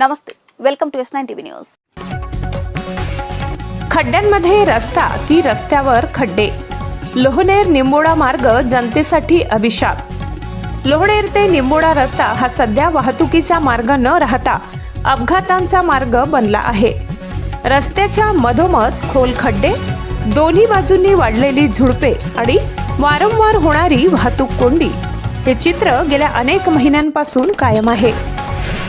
Namaste. Welcome to S nine TV news खड्ड्यांमध्ये रस्ता की रस्त्यावर खड्डे? लोहनेर निंबोडा मार्ग जनतेसाठी अभिशाप. लोहनेर ते निंबोडा रस्ता हा सध्या वाहतुकीचा मार्ग न राहता अपघातांचा मार्ग बनला आहे. रस्त्याच्या मधोमध खोल खड्डे दोन्ही बाजूंनी वाढलेली झुडपे आणि वारंवार होणारी वाहतूक कोंडी. हे चित्र गेल्या अनेक महिन्यांपासून कायम आहे.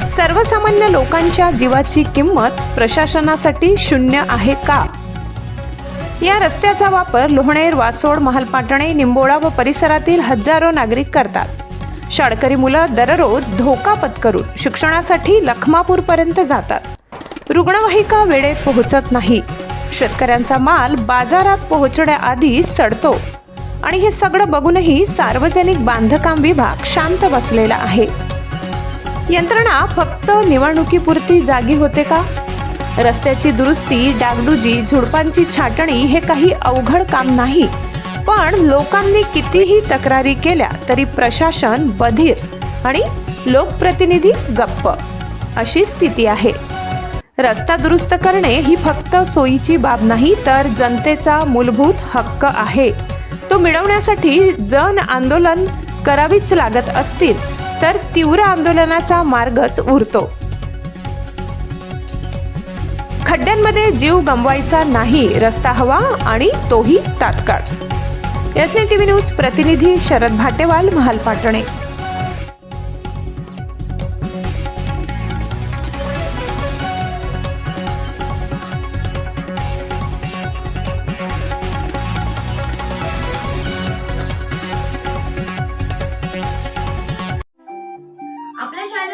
सर्वसामान्य लोकांच्या जीवाची किंमत प्रशासनासाठी शून्य आहे का? या रस्त्याचा वापर लोहणेर वासोड महालपाटणे निंबोळा व परिसरातील हजारो नागरिक करतात. शाळकरी मुलं दररोज धोका पत्करून शिक्षणासाठी लखमापूरपर्यंत जातात. रुग्णवाहिका वेळेत पोहोचत नाही. शेतकऱ्यांचा माल बाजारात पोहोचण्याआधी सडतो. आणि हे सगळं बघूनही सार्वजनिक बांधकाम विभाग शांत बसलेला आहे. यंत्रणा फक्त निवडणुकीपुरती जागी होते का? रस्त्याची दुरुस्ती डागडुजी झुडपांची छाटणी हे काही अवघड काम नाही. पण लोकांनी कितीही तक्रारी केल्या तरी प्रशासन बधीर आणि लोकप्रतिनिधी गप्प. अशी स्थिती आहे. रस्ता दुरुस्त करणे ही फक्त सोयीची बाब नाही तर जनतेचा मूलभूत हक्क आहे. तो मिळवण्यासाठी जन आंदोलन करावीच लागत असतील. तर तीव्र आंदोलनाचा मार्गच उरतो. खड्ड्यांमध्ये जीव गमवायचा नाही रस्ता हवा आणि तोही तात्काळ. एस टीव्ही न्यूज प्रतिनिधी शरद भाटेवाल महाल पाटणे.